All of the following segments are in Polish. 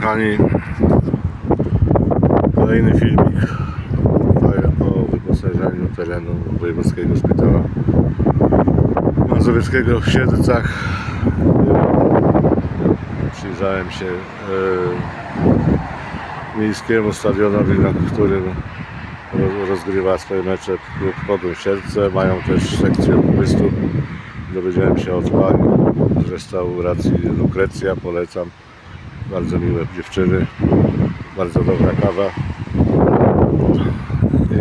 kochani, kolejny filmik o wyposażeniu terenu Wojewódzkiego Szpitala Mazowieckiego w Siedlcach. Przyjrzałem się e, miejskiemu stadionowi, na którym roz- rozgrywa swoje mecze klub Pogoń Siedlce. Mają też sekcję turystów. Dowiedziałem się od pani z restauracji Lukrecja, polecam. Bardzo miłe dziewczyny, bardzo dobra kawa.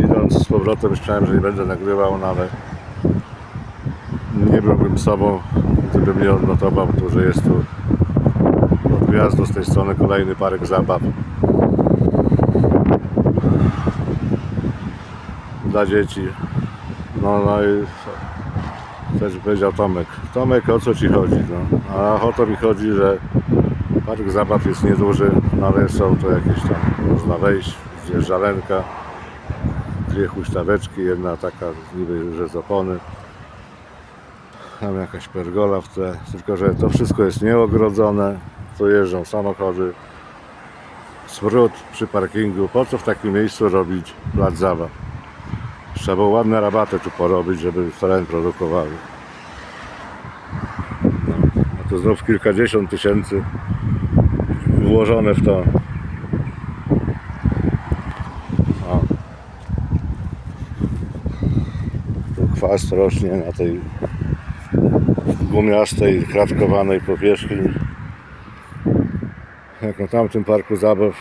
Idąc z powrotem myślałem, że nie będę nagrywał, no ale nie byłbym sobą, gdybym nie odnotował tu, że jest tu od gwiazdu z tej strony kolejny park zabaw. Dla dzieci. No, no i też powiedział Tomek. Tomek, o co ci chodzi? No? A o to mi chodzi, że park zabaw jest nieduży, ale są to jakieś tam, można wejść, gdzie żalenka, dwie huśtaweczki, jedna taka niby, że z opony. Tam jakaś pergola w tle, tylko że to wszystko jest nieogrodzone, tu jeżdżą samochody. Smród przy parkingu, po co w takim miejscu robić plac zabaw? Trzeba ładne rabaty tu porobić, żeby teren produkowały. No, a to znów kilkadziesiąt tysięcy włożone w to. O. Tu chwast rośnie na tej gumiastej, kratkowanej powierzchni. Jak na tamtym parku zabaw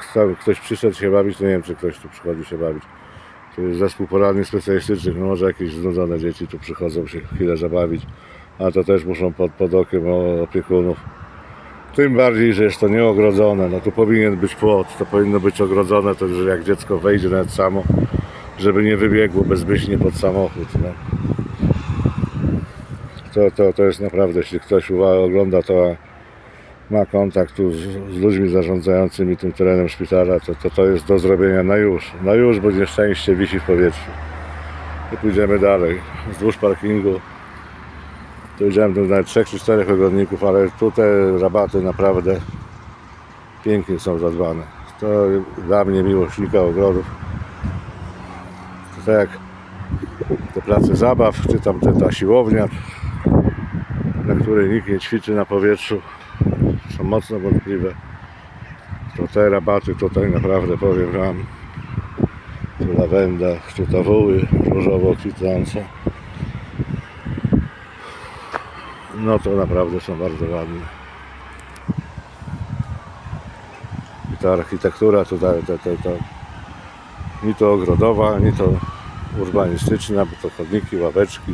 kto- ktoś przyszedł się bawić, to nie wiem czy ktoś tu przychodzi się bawić. To jest zespół poradni specjalistycznych, no może jakieś znudzone dzieci tu przychodzą się chwilę zabawić, a to też muszą pod, pod okiem opiekunów. Tym bardziej, że jest to nieogrodzone, no tu powinien być płot, to powinno być ogrodzone, to że jak dziecko wejdzie nawet samo, żeby nie wybiegło bezmyślnie pod samochód. No. To, to, to jest naprawdę, jeśli ktoś ogląda to, ma kontakt tu z, z ludźmi zarządzającymi tym terenem szpitala, to, to to jest do zrobienia na już. Na już, bo nieszczęście wisi w powietrzu. I pójdziemy dalej. Wzdłuż parkingu widziałem tu nawet trzech czy czterech ogrodników, ale tu te rabaty naprawdę pięknie są zadbane. To dla mnie miłośnika ogrodów. To tak jak te place zabaw, czy tam ta siłownia, na której nikt nie ćwiczy na powietrzu, są mocno wątpliwe. To te rabaty tutaj naprawdę powiem Wam, tu lawenda, tu tawuły różowo kwitnące. No to naprawdę są bardzo ładne. I ta architektura tutaj, to, to, to, ni to ogrodowa, ni to urbanistyczna, bo to chodniki, ławeczki,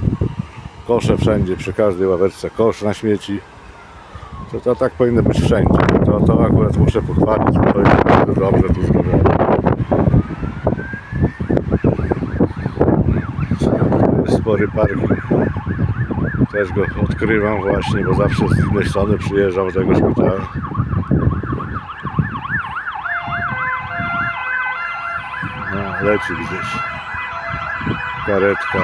kosze wszędzie, przy każdej ławeczce kosz na śmieci. To, to tak powinno być wszędzie. To, to akurat muszę pochwalić, bo to jest bardzo dobrze tu zrobione. Spory parking. Też go odkrywam właśnie, bo zawsze z innej strony przyjeżdżam do tego szpitala. No, leci gdzieś. Karetka.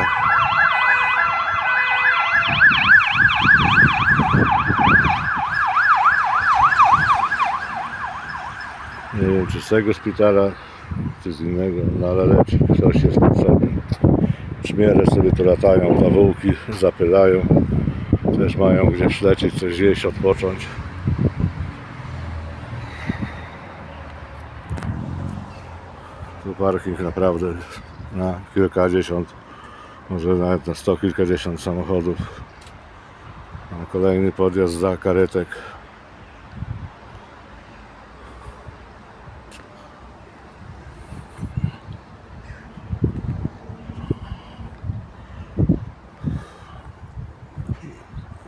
Nie wiem czy z tego szpitala, czy z innego, no ale leci. Ktoś jest potrzebny. Czmiele sobie tu latają, pawółki zapylają. Też mają gdzie przylecieć, coś zjeść, odpocząć. Tu parking naprawdę na kilkadziesiąt, może nawet na sto kilkadziesiąt samochodów. Kolejny podjazd za karetek.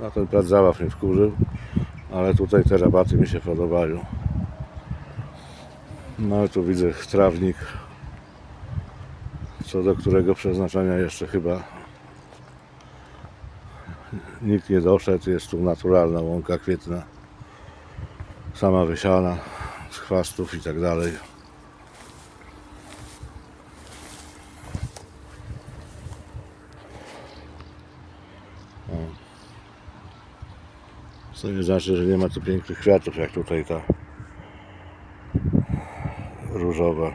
Na ten plac zabaw mnie wkurzył, ale tutaj te rabaty mi się podobają. No tu widzę trawnik, co do którego przeznaczenia jeszcze chyba nikt nie doszedł. Jest tu naturalna łąka kwietna, sama wysiana z chwastów i tak dalej. Co nie znaczy, że nie ma tu pięknych kwiatów, jak tutaj ta różowa.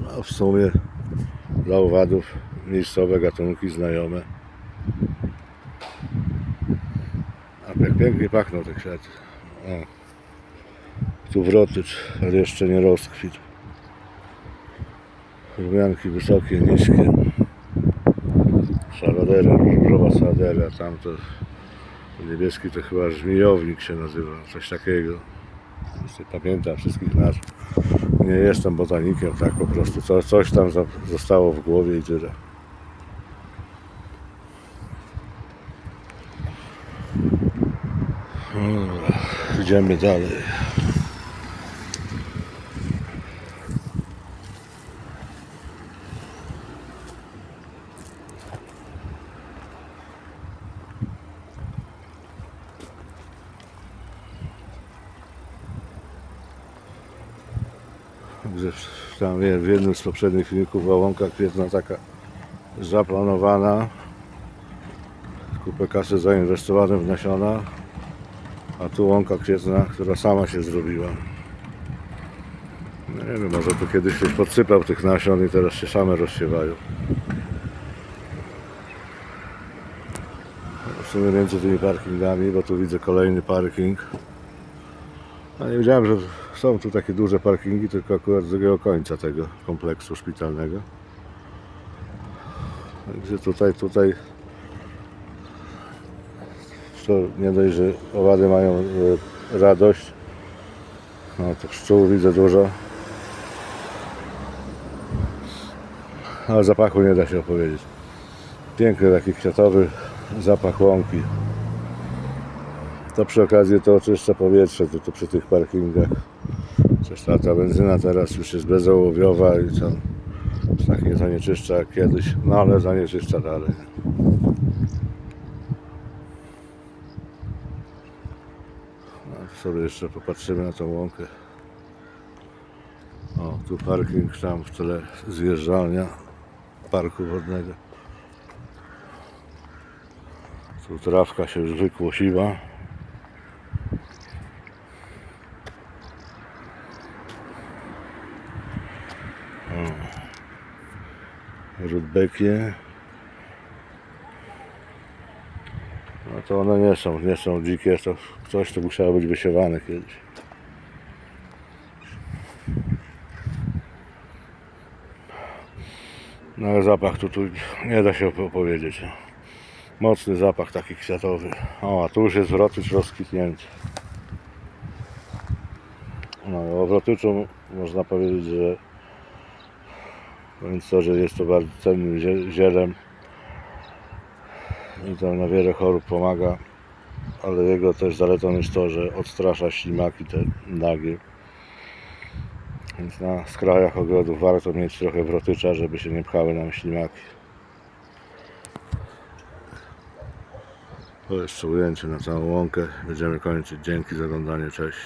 No w sumie dla owadów miejscowe gatunki znajome. A jak pięknie pachną te kwiaty. Tu wrotycz, ale jeszcze nie rozkwit. Rumianki wysokie, niskie. Szaradery, różowa szaraderia, tam to niebieski to chyba żmijownik się nazywa, coś takiego. Pamiętam wszystkich nazw. Nie jestem botanikiem, tak po prostu. Co, coś tam zostało w głowie i tyle. Dobra, idziemy dalej. Także tam w jednym z poprzednich filmików była łąka kwietna taka zaplanowana. Kupę kasy zainwestowane w nasiona. A tu łąka kwietna, która sama się zrobiła. No nie wiem, może tu kiedyś ktoś podsypał tych nasion i teraz się same rozsiewają. W sumie między tymi parkingami, bo tu widzę kolejny parking. A nie wiedziałem, że są tu takie duże parkingi, tylko akurat z drugiego końca tego kompleksu szpitalnego. Także tutaj, tutaj to nie dość, że owady mają e, radość. No to pszczół widzę dużo. Ale zapachu nie da się opowiedzieć. Piękny taki kwiatowy zapach łąki. To przy okazji to oczyszcza powietrze tu, tu przy tych parkingach. Coś ta, benzyna teraz już jest bezołowiowa i tam tak nie zanieczyszcza jak kiedyś, no ale zanieczyszcza dalej. No, to sobie jeszcze popatrzymy na tą łąkę. O, tu parking, tam w tle zjeżdżalnia parku wodnego. Tu trawka się już wykłosiła. Rudbekie. No to one nie są, nie są dzikie, to coś to musiało być wysiewane kiedyś. No ale zapach tu, tu nie da się opowiedzieć. Mocny zapach taki kwiatowy. O, a tu już jest wrotycz rozkwitnięty. No o wrotyczu można powiedzieć, że więc to, że jest to bardzo cennym zie- zielem i to na wiele chorób pomaga, ale jego też zaletą jest to, że odstrasza ślimaki te nagie. Więc na skrajach ogrodów warto mieć trochę wrotycza, żeby się nie pchały nam ślimaki. To jeszcze ujęcie na całą łąkę. Będziemy kończyć. Dzięki za oglądanie. Cześć.